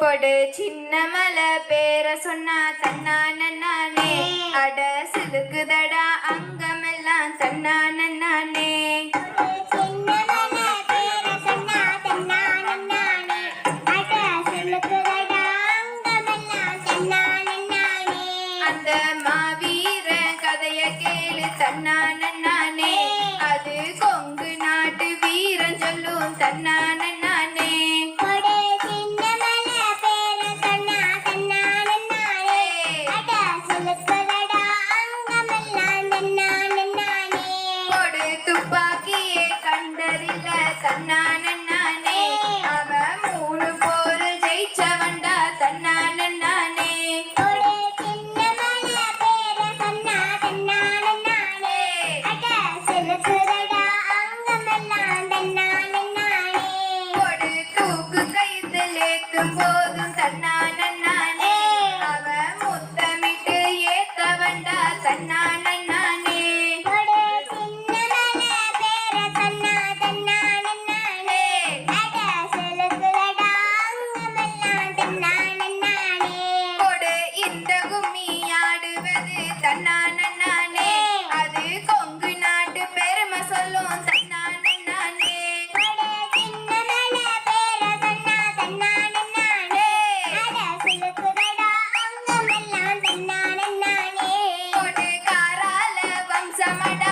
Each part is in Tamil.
கொடு சின்ன மல பேர சொன்னா தன்னா நன்னானே. அட சிலுக்குதடா அங்கமெல்லாம் தன்னா நன்னானே. அந்த மாவீர கதைய கேளு தன்னா banana. 咱们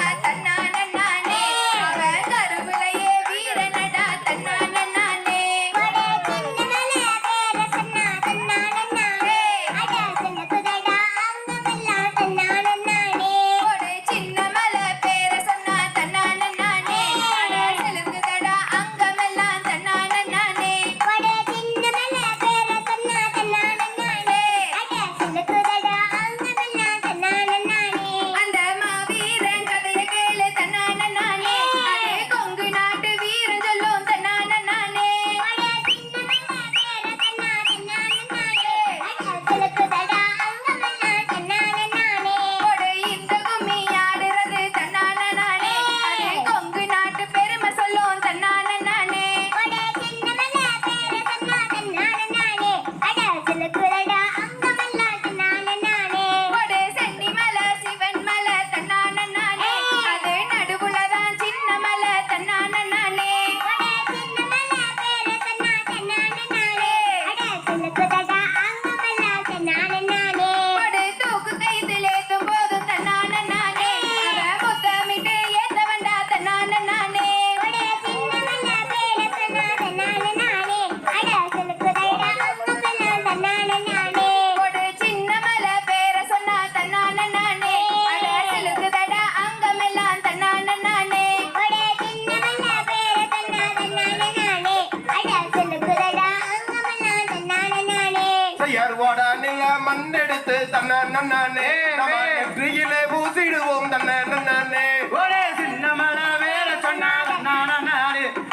தையார்வாடா நில மண்ணெடுத்து தன்ன நன்னானே. நெற்றியிலே பூசிடுவோம் தன்ன நன்னானே. ஒரே சின்ன மல வேற சொன்னா நன்னானே.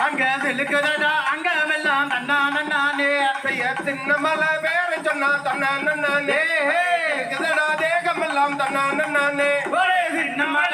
அங்க சிலுக்குதடா அங்கமெல்லாம் தன்னானே தைய சின்ன மல வேற சொன்னா தன்னானே இருக்குதடா தேகமெல்லாம் தன்னானே ஒரே சின்ன மல